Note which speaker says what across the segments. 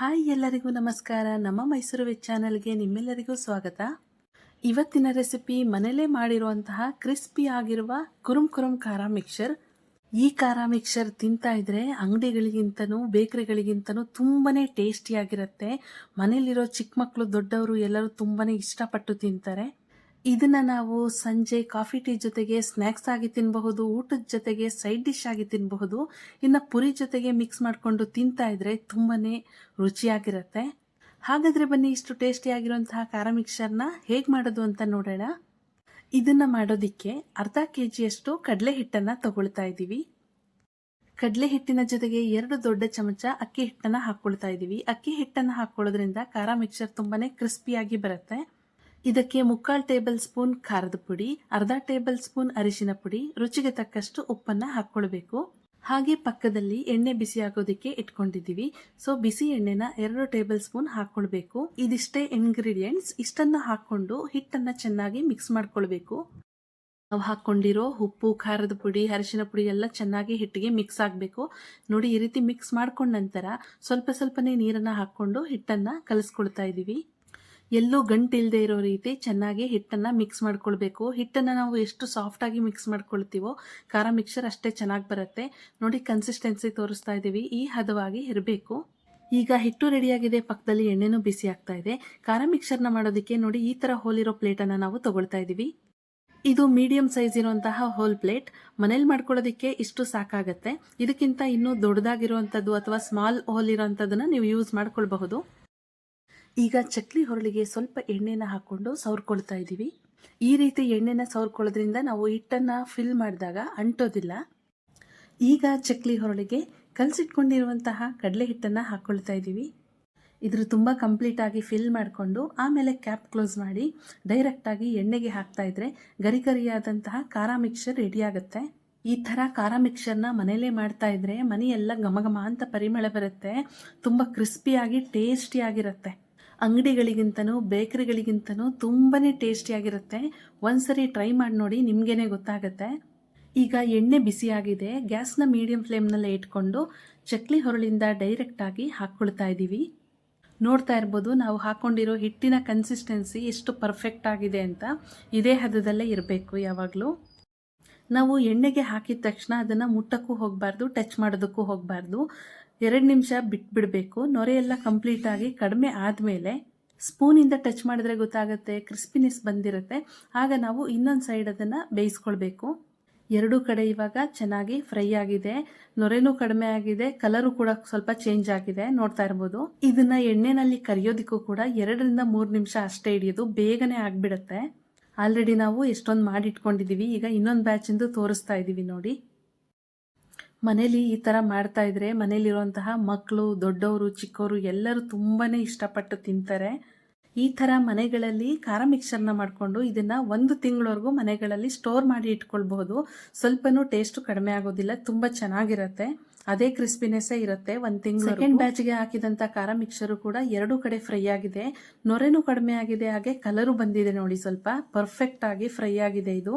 Speaker 1: Hi ಎಲ್ಲರಿಗೂ ನಮಸ್ಕಾರ. ನಮ್ಮ ಮೈಸೂರು ವೆಜ್ ಚಾನಲ್ಗೆ ನಿಮ್ಮೆಲ್ಲರಿಗೂ ಸ್ವಾಗತ. ಇವತ್ತಿನ ರೆಸಿಪಿ ಮನೆಯಲ್ಲೇ ಮಾಡಿರುವಂತಹ ಕ್ರಿಸ್ಪಿ ಆಗಿರುವ ಕುರುಮ್ ಕುರುಮ್ ಖಾರ ಮಿಕ್ಸರ್ ಈ ಖಾರ ಮಿಕ್ಸರ್ ತಿಂತಾ ಇದ್ರೆ ಅಂಗಡಿಗಳಿಗಿಂತನೂ ಬೇಕರಿಗಳಿಗಿಂತನೂ ತುಂಬಾನೇ ಟೇಸ್ಟಿಯಾಗಿರುತ್ತೆ. ಮನೇಲಿರೋ ಚಿಕ್ಕ ಮಕ್ಕಳು ದೊಡ್ಡವರು ಎಲ್ಲರೂ ತುಂಬಾನೇ ಇಷ್ಟಪಟ್ಟು ತಿಂತಾರೆ. ಇದನ್ನ ನಾವು ಸಂಜೆ ಕಾಫಿ ಟೀ ಜೊತೆಗೆ ಸ್ನ್ಯಾಕ್ಸ್ ಆಗಿ ತಿನ್ನಬಹುದು ಊಟದ ಜೊತೆಗೆ ಸೈಡ್ ಡಿಶ್ ಆಗಿ ತಿನ್ನಬಹುದು ಇನ್ನು ಪುರಿ ಜೊತೆಗೆ ಮಿಕ್ಸ್ ಮಾಡಿಕೊಂಡು ತಿಂತಾ ಇದ್ರೆ ತುಂಬಾನೇ ರುಚಿಯಾಗಿರುತ್ತೆ. ಹಾಗಾದ್ರೆ ಬನ್ನಿ, ಇಷ್ಟು ಟೇಸ್ಟಿಯಾಗಿರುವಂತಹ ಖಾರ ಮಿಕ್ಸರ್ನ ಹೇಗೆ ಮಾಡೋದು ಅಂತ ನೋಡೋಣ. ಇದನ್ನ ಮಾಡೋದಿಕ್ಕೆ ಅರ್ಧ ಕೆ ಜಿಯಷ್ಟು ಕಡಲೆ ಹಿಟ್ಟನ್ನು ತಗೊಳ್ತಾ ಇದ್ದೀವಿ ಕಡಲೆ ಹಿಟ್ಟಿನ ಜೊತೆಗೆ ಎರಡು ದೊಡ್ಡ ಚಮಚ ಅಕ್ಕಿ ಹಿಟ್ಟನ್ನು ಹಾಕ್ಕೊಳ್ತಾ ಇದ್ದೀವಿ ಅಕ್ಕಿ ಹಿಟ್ಟನ್ನು ಹಾಕೊಳ್ಳೋದ್ರಿಂದ ಖಾರ ಮಿಕ್ಸರ್ ತುಂಬಾನೇ ಕ್ರಿಸ್ಪಿಯಾಗಿ ಬರುತ್ತೆ. ಇದಕ್ಕೆ ಮುಕ್ಕಾಲು ಟೇಬಲ್ ಸ್ಪೂನ್ ಖಾರದ ಪುಡಿ, ಅರ್ಧ ಟೇಬಲ್ ಸ್ಪೂನ್ ಅರಿಶಿನ ಪುಡಿ, ರುಚಿಗೆ ತಕ್ಕಷ್ಟು ಉಪ್ಪನ್ನ ಹಾಕ್ಕೊಳ್ಬೇಕು. ಹಾಗೆ ಪಕ್ಕದಲ್ಲಿ ಎಣ್ಣೆ ಬಿಸಿ ಆಗೋದಕ್ಕೆ ಇಟ್ಕೊಂಡಿದ್ದೀವಿ. ಸೊ ಬಿಸಿ ಎಣ್ಣೆನ ಎರಡು ಟೇಬಲ್ ಸ್ಪೂನ್ ಹಾಕೊಳ್ಬೇಕು ಇದಿಷ್ಟೇ ಇಂಗ್ರೀಡಿಯೆಂಟ್ಸ್ ಇಷ್ಟನ್ನ ಹಾಕೊಂಡು ಹಿಟ್ಟನ್ನ ಚೆನ್ನಾಗಿ ಮಿಕ್ಸ್ ಮಾಡ್ಕೊಳ್ಬೇಕು. ನಾವು ಹಾಕೊಂಡಿರೋ ಉಪ್ಪು, ಖಾರದ ಪುಡಿ, ಅರಿಶಿನ ಪುಡಿ ಎಲ್ಲ ಚೆನ್ನಾಗಿ ಹಿಟ್ಟಿಗೆ ಮಿಕ್ಸ್ ಆಗಬೇಕು. ನೋಡಿ, ಈ ರೀತಿ ಮಿಕ್ಸ್ ಮಾಡ್ಕೊಂಡ ನಂತರ ಸ್ವಲ್ಪ ಸ್ವಲ್ಪನೇ ನೀರನ್ನ ಹಾಕೊಂಡು ಹಿಟ್ಟನ್ನ ಕಲಿಸ್ಕೊಳ್ತಾ ಇದ್ದೀವಿ ಎಲ್ಲೂ ಗಂಟಿಲ್ಲದೆ ಇರೋ ರೀತಿ ಚೆನ್ನಾಗಿ ಹಿಟ್ಟನ್ನು ಮಿಕ್ಸ್ ಮಾಡ್ಕೊಳ್ಬೇಕು. ಹಿಟ್ಟನ್ನು ನಾವು ಎಷ್ಟು ಸಾಫ್ಟಾಗಿ ಮಿಕ್ಸ್ ಮಾಡ್ಕೊಳ್ತೀವೋ, ಖಾರ ಮಿಕ್ಸರ್ ಅಷ್ಟೇ ಚೆನ್ನಾಗಿ ಬರುತ್ತೆ. ನೋಡಿ ಕನ್ಸಿಸ್ಟೆನ್ಸಿ ತೋರಿಸ್ತಾ ಇದ್ದೀವಿ ಈ ಹದವಾಗಿ ಇರಬೇಕು. ಈಗ ಹಿಟ್ಟು ರೆಡಿಯಾಗಿದೆ. ಪಕ್ಕದಲ್ಲಿ ಎಣ್ಣೆನೂ ಬಿಸಿ ಆಗ್ತಾ ಇದೆ. ಖಾರ ಮಿಕ್ಸರ್ನ ಮಾಡೋದಕ್ಕೆ ನೋಡಿ ಈ ಥರ ಹೋಲಿರೋ ಪ್ಲೇಟನ್ನು ನಾವು ತಗೊಳ್ತಾ ಇದ್ದೀವಿ ಇದು ಮೀಡಿಯಂ ಸೈಜ್ ಇರುವಂತಹ ಹೋಲ್ ಪ್ಲೇಟ್ ಮನೇಲಿ ಮಾಡ್ಕೊಳ್ಳೋದಕ್ಕೆ ಇಷ್ಟು ಸಾಕಾಗತ್ತೆ. ಇದಕ್ಕಿಂತ ಇನ್ನೂ ದೊಡ್ಡದಾಗಿರುವಂಥದ್ದು ಅಥವಾ ಸ್ಮಾಲ್ ಹೋಲ್ ಇರೋವಂಥದ್ದನ್ನು ನೀವು ಯೂಸ್ ಮಾಡ್ಕೊಳ್ಬಹುದು. ಈಗ ಚಕ್ಲಿ ಹೊರಳಿಗೆ ಸ್ವಲ್ಪ ಎಣ್ಣೆನ ಹಾಕೊಂಡು ಸವರ್ಕೊಳ್ತಾ ಇದ್ದೀವಿ ಈ ರೀತಿ ಎಣ್ಣೆನ ಸವರ್ಕೊಳ್ಳೋದ್ರಿಂದ ನಾವು ಹಿಟ್ಟನ್ನು ಫಿಲ್ ಮಾಡಿದಾಗ ಅಂಟೋದಿಲ್ಲ. ಈಗ ಚಕ್ಲಿ ಹೊರಳಿಗೆ ಕಲಸಿಟ್ಕೊಂಡಿರುವಂತಹ ಕಡಲೆ ಹಿಟ್ಟನ್ನು ಹಾಕ್ಕೊಳ್ತಾ ಇದ್ದೀವಿ ಇದ್ರ ತುಂಬ ಕಂಪ್ಲೀಟ್ ಆಗಿ ಫಿಲ್ ಮಾಡಿಕೊಂಡು ಆಮೇಲೆ ಕ್ಯಾಪ್ ಕ್ಲೋಸ್ ಮಾಡಿ ಡೈರೆಕ್ಟಾಗಿ ಎಣ್ಣೆಗೆ ಹಾಕ್ತಾ ಇದ್ರೆ ಗರಿ ಗರಿಯಾದಂತಹ ಖಾರ ಮಿಕ್ಸರ್ ರೆಡಿ ಆಗುತ್ತೆ. ಈ ಥರ ಖಾರ ಮಿಕ್ಸರ್ನ ಮನೆಯಲ್ಲೇ ಮಾಡ್ತಾ ಇದ್ರೆ ಮನೆಯೆಲ್ಲ ಘಮ ಘಮ ಅಂತ ಪರಿಮಳ ಬರುತ್ತೆ. ತುಂಬ ಕ್ರಿಸ್ಪಿಯಾಗಿ ಟೇಸ್ಟಿಯಾಗಿರುತ್ತೆ ಅಂಗಡಿಗಳಿಗಿಂತನೂ, ಬೇಕರಿಗಳಿಗಿಂತನೂ ತುಂಬಾ ಟೇಸ್ಟಿಯಾಗಿರುತ್ತೆ ಒಂದ್ಸರಿ ಟ್ರೈ ಮಾಡಿ ನೋಡಿ, ನಿಮಗೇನೆ ಗೊತ್ತಾಗುತ್ತೆ. ಈಗ ಎಣ್ಣೆ ಬಿಸಿಯಾಗಿದೆ ಗ್ಯಾಸ್ನ ಮೀಡಿಯಂ ಫ್ಲೇಮ್ನಲ್ಲೇ ಇಟ್ಕೊಂಡು ಚಕ್ಲಿ ಹೊರಳಿಂದ ಡೈರೆಕ್ಟಾಗಿ ಹಾಕ್ಕೊಳ್ತಾ ಇದ್ದೀವಿ ನೋಡ್ತಾ ಇರ್ಬೋದು, ನಾವು ಹಾಕ್ಕೊಂಡಿರೋ ಹಿಟ್ಟಿನ ಕನ್ಸಿಸ್ಟೆನ್ಸಿ ಎಷ್ಟು ಪರ್ಫೆಕ್ಟ್ ಆಗಿದೆ ಅಂತ. ಇದೇ ಹದದಲ್ಲೇ ಇರಬೇಕು ಯಾವಾಗಲೂ. ನಾವು ಎಣ್ಣೆಗೆ ಹಾಕಿದ ತಕ್ಷಣ ಅದನ್ನು ಮುಟ್ಟಕ್ಕೂ ಹೋಗಬಾರ್ದು, ಟಚ್ ಮಾಡೋದಕ್ಕೂ ಹೋಗಬಾರ್ದು. ಎರಡು ನಿಮಿಷ ಬಿಟ್ಬಿಡಬೇಕು. ನೊರೆ ಎಲ್ಲ ಕಂಪ್ಲೀಟಾಗಿ ಕಡಿಮೆ ಆದಮೇಲೆ ಸ್ಪೂನಿಂದ ಟಚ್ ಮಾಡಿದ್ರೆ ಗೊತ್ತಾಗುತ್ತೆ ಕ್ರಿಸ್ಪಿನೆಸ್ ಬಂದಿರುತ್ತೆ. ಆಗ ನಾವು ಇನ್ನೊಂದು ಸೈಡ್ ಅದನ್ನು ಬೇಯಿಸ್ಕೊಳ್ಬೇಕು. ಎರಡೂ ಕಡೆ ಇವಾಗ ಚೆನ್ನಾಗಿ ಫ್ರೈ ಆಗಿದೆ. ನೊರೆನೂ ಕಡಿಮೆ ಆಗಿದೆ. ಕಲರು ಕೂಡ ಸ್ವಲ್ಪ ಚೇಂಜ್ ಆಗಿದೆ. ನೋಡ್ತಾ ಇರ್ಬೋದು. ಇದನ್ನ ಎಣ್ಣೆನಲ್ಲಿ ಕರಿಯೋದಕ್ಕೂ ಕೂಡ ಎರಡರಿಂದ ಮೂರು ನಿಮಿಷ ಅಷ್ಟೇ ಹಿಡಿಯೋದು ಬೇಗನೆ ಆಗ್ಬಿಡುತ್ತೆ. ಆಲ್ರೆಡಿ ನಾವು ಎಷ್ಟೊಂದು ಮಾಡಿಟ್ಕೊಂಡಿದ್ದೀವಿ ಈಗ ಇನ್ನೊಂದು ಬ್ಯಾಚಿಂದು ತೋರಿಸ್ತಾ ಇದ್ದೀವಿ ನೋಡಿ. ಮನೇಲಿ ಈ ಥರ ಮಾಡ್ತಾ ಇದ್ರೆ ಮನೇಲಿರುವಂತಹ ಮಕ್ಕಳು ದೊಡ್ಡವರು ಚಿಕ್ಕವರು ಎಲ್ಲರೂ ತುಂಬಾ ಇಷ್ಟಪಟ್ಟು ತಿಂತಾರೆ. ಈ ಥರ ಮನೆಗಳಲ್ಲಿ ಖಾರ ಮಿಕ್ಸರ್ನ ಮಾಡಿಕೊಂಡು ಇದನ್ನು ಒಂದು ತಿಂಗಳವರೆಗೂ ಮನೆಗಳಲ್ಲಿ ಸ್ಟೋರ್ ಮಾಡಿ ಇಟ್ಕೊಳ್ಬಹುದು. ಸ್ವಲ್ಪನೂ ಟೇಸ್ಟು ಕಡಿಮೆ ಆಗೋದಿಲ್ಲ, ತುಂಬ ಚೆನ್ನಾಗಿರುತ್ತೆ. ಅದೇ ಕ್ರಿಸ್ಪಿನೆಸ್ಸೇ ಇರುತ್ತೆ, ಒಂದು ತಿಂಗಳು ಸೆಕೆಂಡ್ ಬ್ಯಾಚ್ಗೆ ಹಾಕಿದಂಥ ಖಾರ ಮಿಕ್ಸರು ಕೂಡ ಎರಡು ಕಡೆ ಫ್ರೈ ಆಗಿದೆ. ನೊರೆನೂ ಕಡಿಮೆ ಆಗಿದೆ, ಹಾಗೆ ಕಲರು ಬಂದಿದೆ ನೋಡಿ ಸ್ವಲ್ಪ. ಪರ್ಫೆಕ್ಟ್ ಆಗಿ ಫ್ರೈ ಆಗಿದೆ ಇದು.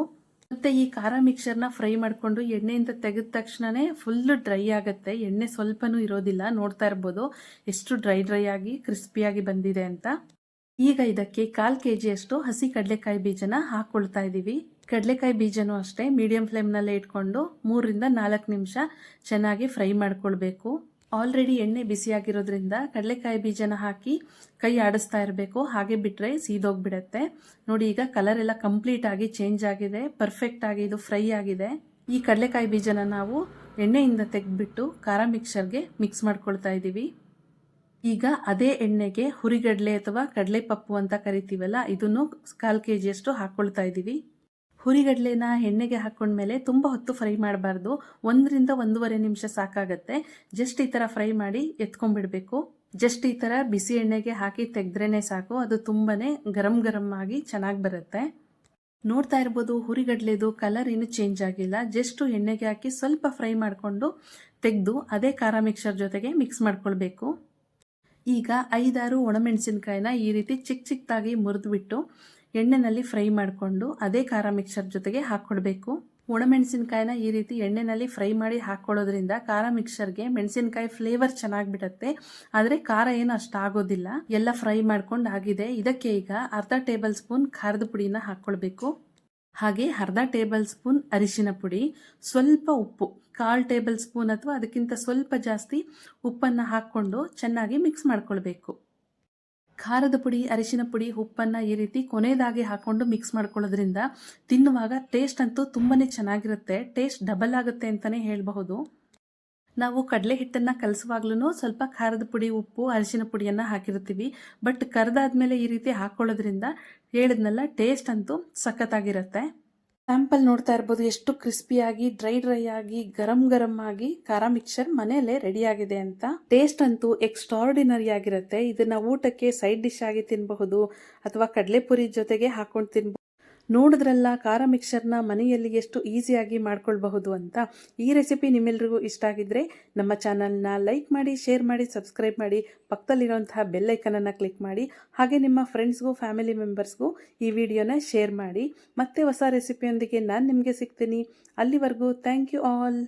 Speaker 1: ಮತ್ತೆ ಈ ಖಾರ ಮಿಕ್ಸರ್ನ ಫ್ರೈ ಮಾಡಿಕೊಂಡು ಎಣ್ಣೆಯಿಂದ ತೆಗೆದ ತಕ್ಷಣವೇ ಫುಲ್ ಡ್ರೈ ಆಗುತ್ತೆ. ಎಣ್ಣೆ ಸ್ವಲ್ಪನೂ ಇರೋದಿಲ್ಲ. ನೋಡ್ತಾ ಇರ್ಬೋದು ಎಷ್ಟು ಡ್ರೈ ಡ್ರೈ ಆಗಿ ಕ್ರಿಸ್ಪಿಯಾಗಿ ಬಂದಿದೆ ಅಂತ. ಈಗ ಇದಕ್ಕೆ ಕಾಲು ಕೆ ಜಿಯಷ್ಟು ಹಸಿ ಕಡಲೆಕಾಯಿ ಬೀಜನ ಹಾಕ್ಕೊಳ್ತಾ ಇದ್ದೀವಿ ಕಡಲೆಕಾಯಿ ಬೀಜನೂ ಅಷ್ಟೇ ಮೀಡಿಯಂ ಫ್ಲೇಮ್ನಲ್ಲೇ ಇಟ್ಕೊಂಡು ಮೂರರಿಂದ ನಾಲ್ಕು ನಿಮಿಷ ಚೆನ್ನಾಗಿ ಫ್ರೈ ಮಾಡ್ಕೊಳ್ಬೇಕು. ಆಲ್ರೆಡಿ ಎಣ್ಣೆ ಬಿಸಿಯಾಗಿರೋದ್ರಿಂದ ಕಡಲೆಕಾಯಿ ಬೀಜನ ಹಾಕಿ ಕೈ ಆಡಿಸ್ತಾ ಇರಬೇಕು. ಹಾಗೆ ಬಿಟ್ಟರೆ ಸೀದೋಗ್ಬಿಡತ್ತೆ. ನೋಡಿ, ಈಗ ಕಲರ್ ಎಲ್ಲ ಕಂಪ್ಲೀಟ್ ಆಗಿ ಚೇಂಜ್ ಆಗಿದೆ. ಪರ್ಫೆಕ್ಟ್ ಆಗಿ ಇದು ಫ್ರೈ ಆಗಿದೆ. ಈ ಕಡಲೆಕಾಯಿ ಬೀಜನ ನಾವು ಎಣ್ಣೆಯಿಂದ ತೆಗೆದ್ಬಿಟ್ಟು ಖಾರ ಮಿಕ್ಸರ್ಗೆ ಮಿಕ್ಸ್ ಮಾಡ್ಕೊಳ್ತಾ ಇದ್ದೀವಿ. ಈಗ ಅದೇ ಎಣ್ಣೆಗೆ ಹುರಿಗಡಲೆ ಅಥವಾ ಕಡಲೆ ಪಪ್ಪು ಅಂತ ಕರಿತೀವಲ್ಲ, ಇದನ್ನು ಕಾಲು ಕೆ ಜಿಯಷ್ಟು ಹಾಕ್ಕೊಳ್ತಾ ಇದ್ದೀವಿ. ಹುರಿಗಡ್ಲೆನ ಎಣ್ಣೆಗೆ ಹಾಕೊಂಡ್ಮೇಲೆ ತುಂಬ ಹೊತ್ತು ಫ್ರೈ ಮಾಡಬಾರ್ದು. ಒಂದರಿಂದ ಒಂದೂವರೆ ನಿಮಿಷ ಸಾಕಾಗತ್ತೆ. ಜಸ್ಟ್ ಈ ಥರ ಫ್ರೈ ಮಾಡಿ ಎತ್ಕೊಂಡ್ಬಿಡಬೇಕು. ಜಸ್ಟ್ ಈ ಥರ ಬಿಸಿ ಎಣ್ಣೆಗೆ ಹಾಕಿ ತೆಗೆದ್ರೇ ಸಾಕು. ಅದು ತುಂಬಾ ಗರಂ ಗರಂ ಆಗಿ ಚೆನ್ನಾಗಿ ಬರುತ್ತೆ. ನೋಡ್ತಾ ಇರ್ಬೋದು ಹುರಿಗಡ್ಲೆದು ಕಲರ್ ಏನು ಚೇಂಜ್ ಆಗಿಲ್ಲ. ಜಸ್ಟ್ ಎಣ್ಣೆಗೆ ಹಾಕಿ ಸ್ವಲ್ಪ ಫ್ರೈ ಮಾಡಿಕೊಂಡು ತೆಗೆದು ಅದೇ ಖಾರ ಮಿಕ್ಸರ್ ಜೊತೆಗೆ ಮಿಕ್ಸ್ ಮಾಡ್ಕೊಳ್ಬೇಕು. ಈಗ ಐದಾರು ಒಣಮೆಣಸಿನ್ಕಾಯಿನ ಈ ರೀತಿ ಚಿಕ್ಕ ಚಿಕ್ಕದಾಗಿ ಮುರಿದ್ಬಿಟ್ಟು ಎಣ್ಣೆನಲ್ಲಿ ಫ್ರೈ ಮಾಡಿಕೊಂಡು ಅದೇ ಖಾರ ಮಿಕ್ಸರ್ ಜೊತೆಗೆ ಹಾಕ್ಕೊಡ್ಬೇಕು. ಒಣಮೆಣಸಿನ್ಕಾಯಿನ ಈ ರೀತಿ ಎಣ್ಣೆನಲ್ಲಿ ಫ್ರೈ ಮಾಡಿ ಹಾಕ್ಕೊಳ್ಳೋದ್ರಿಂದ ಖಾರ ಮಿಕ್ಸರ್ಗೆ ಮೆಣಸಿನಕಾಯಿ ಫ್ಲೇವರ್ ಚೆನ್ನಾಗಿ ಬಿಡುತ್ತೆ ಆದರೆ ಖಾರ ಏನು ಅಷ್ಟು ಆಗೋದಿಲ್ಲ. ಎಲ್ಲ ಫ್ರೈ ಮಾಡ್ಕೊಂಡು ಆಗಿದೆ. ಇದಕ್ಕೆ ಈಗ ಅರ್ಧ ಟೇಬಲ್ ಸ್ಪೂನ್ ಖಾರದ ಪುಡಿನ ಹಾಕ್ಕೊಳ್ಬೇಕು. ಹಾಗೆ ಅರ್ಧ ಟೇಬಲ್ ಸ್ಪೂನ್ ಅರಿಶಿನ ಪುಡಿ, ಸ್ವಲ್ಪ ಉಪ್ಪು, ಕಾಲು ಟೇಬಲ್ ಸ್ಪೂನ್ ಅಥವಾ ಅದಕ್ಕಿಂತ ಸ್ವಲ್ಪ ಜಾಸ್ತಿ ಉಪ್ಪನ್ನು ಹಾಕ್ಕೊಂಡು ಚೆನ್ನಾಗಿ ಮಿಕ್ಸ್ ಮಾಡ್ಕೊಳ್ಬೇಕು. ಖಾರದ ಪುಡಿ, ಅರಿಶಿನ ಪುಡಿ, ಉಪ್ಪನ್ನು ಈ ರೀತಿ ಕೊನೆಯದಾಗಿ ಹಾಕ್ಕೊಂಡು ಮಿಕ್ಸ್ ಮಾಡ್ಕೊಳ್ಳೋದ್ರಿಂದ ತಿನ್ನುವಾಗ ಟೇಸ್ಟ್ ಅಂತೂ ತುಂಬಾ ಚೆನ್ನಾಗಿರುತ್ತೆ. ಟೇಸ್ಟ್ ಡಬಲ್ ಆಗುತ್ತೆ ಅಂತಲೇ ಹೇಳಬಹುದು. ನಾವು ಕಡಲೆ ಹಿಟ್ಟನ್ನು ಕಲಸುವಾಗ್ಲೂ ಸ್ವಲ್ಪ ಖಾರದ ಪುಡಿ, ಉಪ್ಪು, ಅರಿಶಿನ ಪುಡಿಯನ್ನು ಹಾಕಿರ್ತೀವಿ. ಬಟ್ ಕರೆದಾದ್ಮೇಲೆ ಈ ರೀತಿ ಹಾಕ್ಕೊಳ್ಳೋದ್ರಿಂದ ಹೇಳಿದ್ನಲ್ಲ ಟೇಸ್ಟ್ ಅಂತೂ ಸಖತ್ತಾಗಿರುತ್ತೆ. ಸ್ಯಾಂಪಲ್ ನೋಡ್ತಾ ಇರ್ಬೋದು. ಎಷ್ಟು ಕ್ರಿಸ್ಪಿಯಾಗಿ ಡ್ರೈ ಡ್ರೈ ಆಗಿ, ಗರಂ ಗರಂ ಆಗಿ ಖಾರ ಮಿಕ್ಸರ್ ಮನೆಯಲ್ಲೇ ರೆಡಿ ಆಗಿದೆ ಅಂತ. ಟೇಸ್ಟ್ ಅಂತೂ ಎಕ್ಸ್ಟ್ರಾರ್ಡಿನರಿ ಆಗಿರುತ್ತೆ. ಇದನ್ನ ಊಟಕ್ಕೆ ಸೈಡ್ ಡಿಶ್ ಆಗಿ ತಿನ್ನಬಹುದು ಅಥವಾ ಕಡಲೆಪುರಿ ಜೊತೆಗೆ ಹಾಕೊಂಡು ತಿನ್ಬಹುದು. ನೋಡಿದ್ರಲ್ಲ, ಖಾರ ಮಿಕ್ಸರ್ನ ಮನೆಯಲ್ಲಿ ಎಷ್ಟು ಈಸಿಯಾಗಿ ಮಾಡ್ಕೊಳ್ಬಹುದು ಅಂತ. ಈ ರೆಸಿಪಿ ನಿಮ್ಮೆಲ್ರಿಗೂ ಇಷ್ಟ ಆಗಿದ್ರೆ ನಮ್ಮ ಚಾನಲ್ನ ಲೈಕ್ ಮಾಡಿ, ಶೇರ್ ಮಾಡಿ, ಸಬ್ಸ್ಕ್ರೈಬ್ ಮಾಡಿ, ಪಕ್ಕದಲ್ಲಿರುವಂತಹ ಬೆಲ್ಲೈಕನನ್ನು ಕ್ಲಿಕ್ ಮಾಡಿ, ಹಾಗೆ ನಿಮ್ಮ ಫ್ರೆಂಡ್ಸ್ಗೂ, ಫ್ಯಾಮಿಲಿ ಮೆಂಬರ್ಸ್ಗೂ ಈ ವಿಡಿಯೋನ ಶೇರ್ ಮಾಡಿ. ಮತ್ತೆ ಹೊಸ ರೆಸಿಪಿಯೊಂದಿಗೆ ನಾನು ನಿಮಗೆ ಸಿಗ್ತೀನಿ. ಅಲ್ಲಿವರೆಗೂ ಥ್ಯಾಂಕ್ ಯು ಆಲ್.